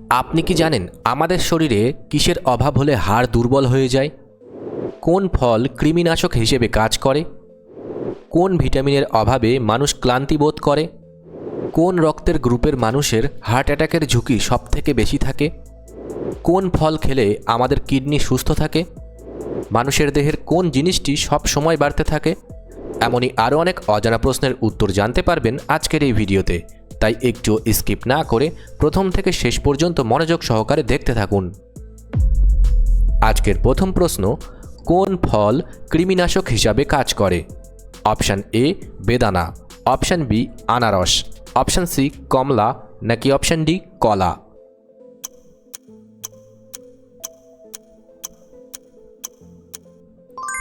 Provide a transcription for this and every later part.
আপনি কি জানেন আমাদের শরীরে কিসের অভাব হলে হাড় দুর্বল হয়ে যায়? কোন ফল কৃমিনাশক হিসেবে কাজ করে? কোন ভিটামিনের অভাবে মানুষ ক্লান্তি বোধ করে? কোন রক্তের গ্রুপের মানুষের হার্ট অ্যাটাকের ঝুঁকি সবথেকে বেশি থাকে? কোন ফল খেলে আমাদের কিডনি সুস্থ থাকে? মানুষের দেহের কোন জিনিসটি সব সময় বাড়তে থাকে? এমনই আরও অনেক অজানা প্রশ্নের উত্তর জানতে পারবেন আজকের এই ভিডিওতে। তাই একটু স্কিপ না করে প্রথম থেকে শেষ পর্যন্ত মনোযোগ সহকারে দেখতে থাকুন। আজকের প্রথম প্রশ্ন, কোন ফল কৃমিনাশক হিসাবে কাজ করে? অপশান এ, বেদানা। অপশান বি, আনারস। অপশান সি, কমলা। নাকি অপশান ডি, কলা?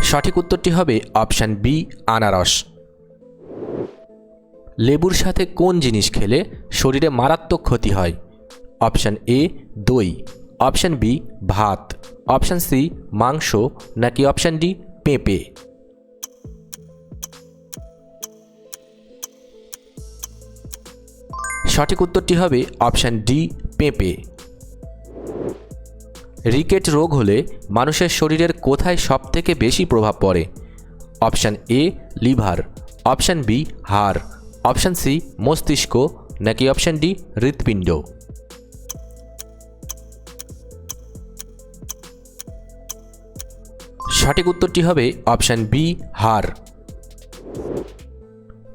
সঠিক উত্তরটি হবে অপশান বি, আনারস। লেবুর সাথে কোন জিনিস খেলে শরীরে মারাত্মক ক্ষতি হয়? অপশান এ, দই। অপশান বি, ভাত। অপশান সি, মাংস। নাকি অপশান ডি, পেঁপে। সঠিক উত্তরটি হবে অপশান ডি, পেঁপে। রিকেট রোগ হলে মানুষের শরীরের কোথায় সবথেকে বেশি প্রভাব পড়ে? Option a, liver. Option b, হাড়। অপশান সি মস্তিষ্ক নাকি অপশান ডি হৃৎপিণ্ড সঠিক উত্তরটি হবে অপশান বি হাড়।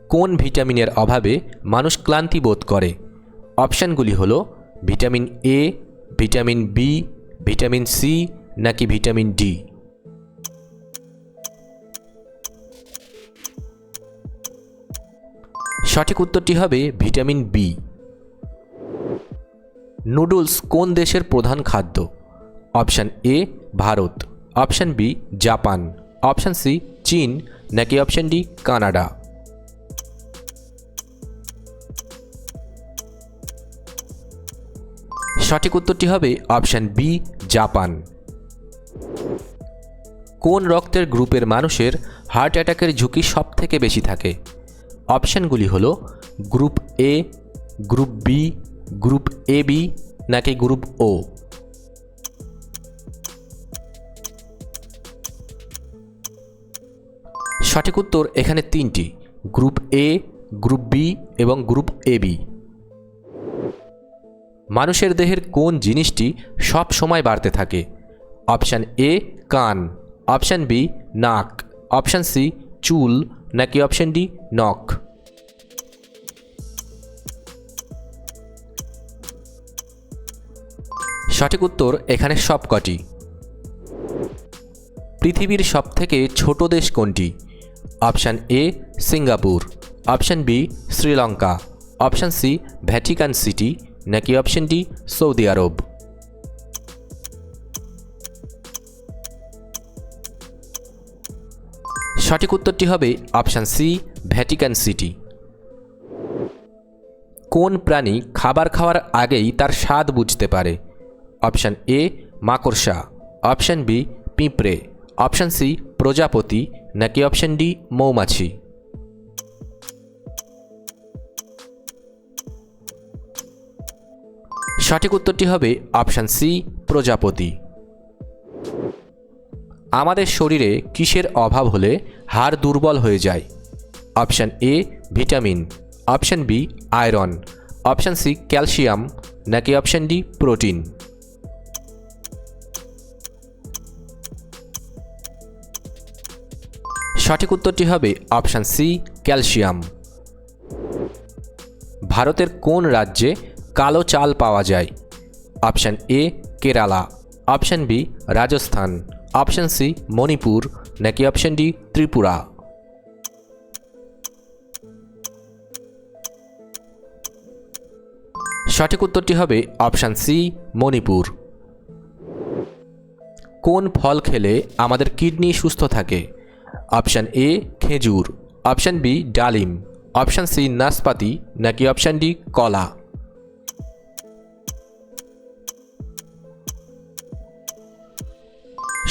কোন ভিটামিনের অভাবে মানুষ ক্লান্তি বোধ করে? অপশানগুলি হল vitamin a vitamin b vitamin c নাকি ভিটামিন ডি সঠিক উত্তরটি হবে ভিটামিন বি নুডলস কোন দেশের প্রধান খাদ্য? Option a Bharat. Option b Japan. Option c চীন। নাকি অপশান ডি কানাডা? সঠিক উত্তরটি হবে অপশান বি জাপান। কোন রক্তের গ্রুপের মানুষের হার্ট অ্যাটাকের ঝুঁকি সব থেকে বেশি থাকে? অপশানগুলি হলো group a group b group a b নাকি গ্রুপ ও সঠিক উত্তর এখানে তিনটি, গ্রুপ এ গ্রুপ বি এবং গ্রুপ এ বি মানুষের দেহের কোন জিনিসটি সব সময় বাড়তে থাকে? অপশান এ কান। অপশান বি নাক। অপশান সি চুল। নাকি অপশান ডি নখ সঠিক উত্তর এখানে সবকটি। পৃথিবীর সবথেকে ছোট দেশ কোনটি? Option A Singapore option B Sri Lanka option C Vatican City নাকি অপশান ডি সৌদি আরব সঠিক উত্তরটি হবে অপশান সি, ভ্যাটিকান সিটি। কোন প্রাণী খাবার খাওয়ার আগেই তার স্বাদ বুঝতে পারে? অপশান এ, মাকড়সা। অপশান বি, পিঁপড়ে। অপশান সি, প্রজাপতি। নাকি অপশান ডি, মৌমাছি? সঠিক উত্তরটি হবে অপশান সি, প্রজাপতি। আমাদের শরীরে কিসের অভাব হলে হাড় দুর্বল হয়ে যায়। Option a vitamin. Option b iron. Option c calcium. নাকি অপশান ডি প্রোটিন। সঠিক উত্তরটি হবে অপশান সি ক্যালসিয়াম। ভারতের কোন রাজ্যে কালো চাল পাওয়া যায়? Option a Kerala. Option b Rajasthan. Option c Manipur. নাকি অপশন ডি ত্রিপুরা। সঠিক উত্তরটি হবে অপশান সি মণিপুর। কোন ফল খেলে আমাদের কিডনি সুস্থ থাকে? অপশান এ খেজুর। অপশান বি ডালিম। অপশান সি নাশপাতি। নাকি অপশান ডি কলা।